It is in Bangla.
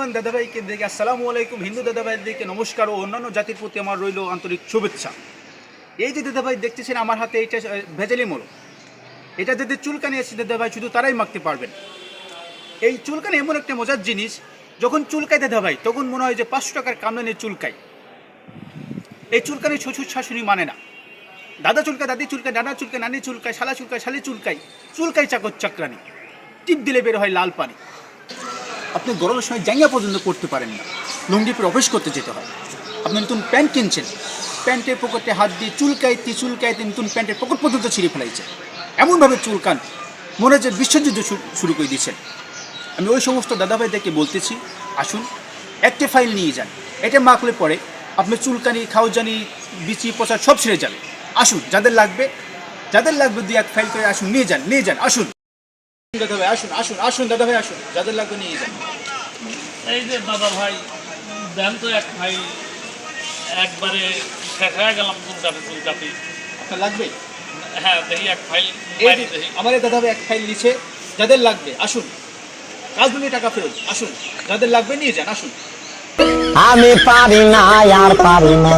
মুসলমান দাদাভাইকে দেখে আসসালামু আলাইকুম, হিন্দু দাদাভাইদেরকে নমস্কার ও অন্যান্য জাতির প্রতি আমার রইল আন্তরিক শুভেচ্ছা। এই যে দাদাভাই দেখতেছেন আমার হাতে এইটা ভেজালি মোড় এটা যাদের চুলকানি আছে দাদাভাই, শুধু তারাই মাখতে পারবেন। এই চুলকানি এমন একটা মজার জিনিস, যখন চুলকায় দাদাভাই, তখন মনে হয় যে পাঁচশো টাকার কামদানি চুলকায়। এই চুলকানি শ্বশুর শাশুড়ি মানে না। দাদা চুলকায়, দাদি চুলকায়, নানা চুলকায়, নানি চুলকায়, শালা চুলকায়, শালি চুলকায় চুলকায় চাকর চাকরানি। টিপ দিলে বের হয় লাল পানি। আপনি গরমের সময় জাঙ্গা পর্যন্ত করতে পারেন না। লুঙ্গি পরে অফিস করতে যেতে হয়। আপনি নতুন প্যান্ট কিনছেন। প্যান্টের পকেটে হাত দিয়ে চুলকাইতে চুলকাইতে নতুন প্যান্টের পকেট পর্যন্ত ছিঁড়ে ফেলাইছে। এমনভাবে চুলকান মনে হচ্ছে বিশ্বযুদ্ধ শুরু করে দিয়েছেন। আমি ওই সমস্ত দাদাভাইদেরকে বলতেছি, আসুন, একটা ফাইল নিয়ে যান। এটা মাখলে পরে আপনার চুলকানি খাওয়াজানি বিচি পচা সব ছেড়ে যাবে। আসুন, যাদের লাগবে যাদের লাগবে দুই এক ফাইল করে আসুন, নিয়ে যান নিয়ে যান, আসুন। দাদাভাই আসুন আসুন আসুন দাদাভাই আসুন। যাদের লাগবে নিয়ে যান। এই যে দাদা ভাই দেন তো এক ভাই একবারে শেষ হয়ে গেলাম চুলকাতে চুলকাতে আপনার লাগবে? হ্যাঁ দেখি এক ফাইল আমার এই দাদাভাই এক ফাইল নিচে যাদের লাগবে আসুন। টাকা ফেরত আসুন। যাদের লাগবে নিয়ে যান আসুন। আমি পারি না আর পারি না।